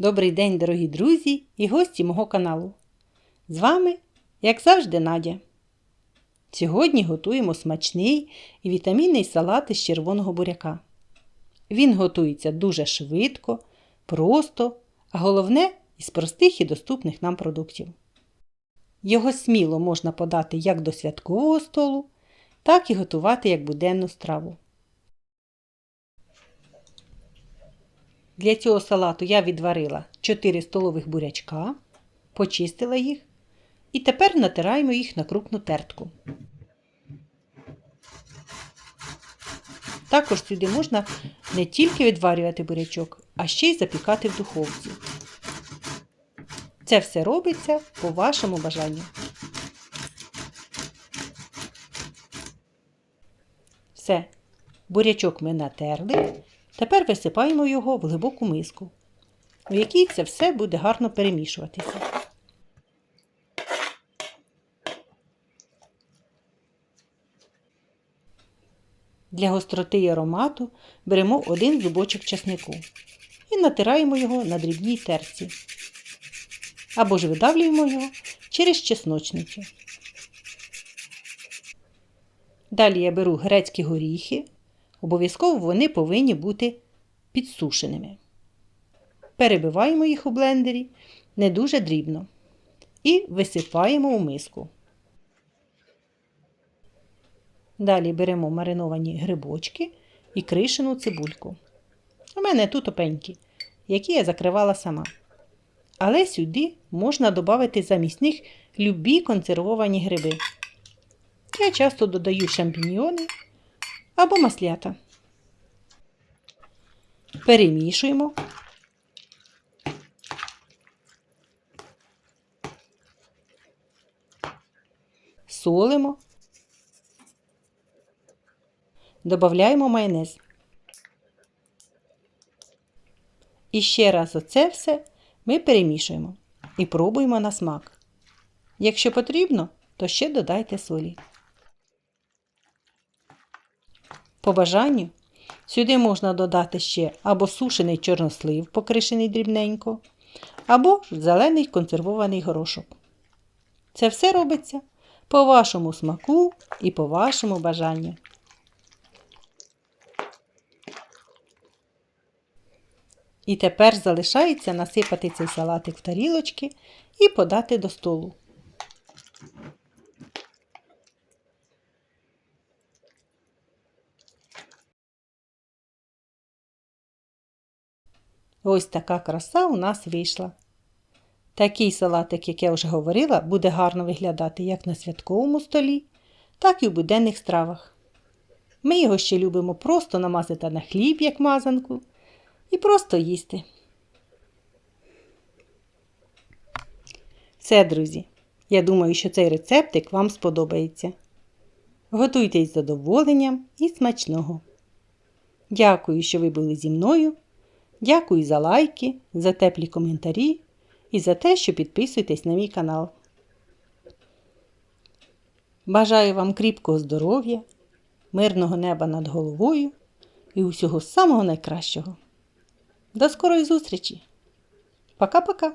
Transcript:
Добрий день, дорогі друзі і гості мого каналу. З вами, як завжди, Надя. Сьогодні готуємо смачний і вітамінний салат із червоного буряка. Він готується дуже швидко, просто, а головне із простих і доступних нам продуктів. Його сміло можна подати як до святкового столу, так і готувати як буденну страву. Для цього салату я відварила 4 столових бурячка, почистила їх і тепер натираємо їх на крупну тертку. Також сюди можна не тільки відварювати бурячок, а ще й запікати в духовці. Це все робиться по вашому бажанню. Все, бурячок ми натерли. Тепер висипаємо його в глибоку миску, в якій це все буде гарно перемішуватися. Для гостроти і аромату беремо один зубочок часнику і натираємо його на дрібній терці. Або ж видавлюємо його через чесночницю. Далі я беру грецькі горіхи. Обов'язково вони повинні бути підсушеними. Перебиваємо їх у блендері не дуже дрібно і висипаємо у миску. Далі беремо мариновані грибочки і кришену цибульку. У мене тут опенькі, які я закривала сама. Але сюди можна додати замість них любі консервовані гриби. Я часто додаю шампіньйони або маслята. Перемішуємо. Солимо. Додаємо майонез. І ще раз оце все ми перемішуємо і пробуємо на смак. Якщо потрібно, то ще додайте солі. По бажанню сюди можна додати ще або сушений чорнослив, покришений дрібненько, або зелений консервований горошок. Це все робиться по вашому смаку і по вашому бажанню. І тепер залишається насипати цей салатик в тарілочки і подати до столу. Ось така краса у нас вийшла. Такий салатик, як я вже говорила, буде гарно виглядати як на святковому столі, так і в буденних стравах. Ми його ще любимо просто намазати на хліб, як мазанку, і просто їсти. Все, друзі, я думаю, що цей рецептик вам сподобається. Готуйте із задоволенням і смачного. Дякую, що ви були зі мною. Дякую за лайки, за теплі коментарі і за те, що підписуєтесь на мій канал. Бажаю вам кріпкого здоров'я, мирного неба над головою і усього самого найкращого. До скорої зустрічі! Пока-пока!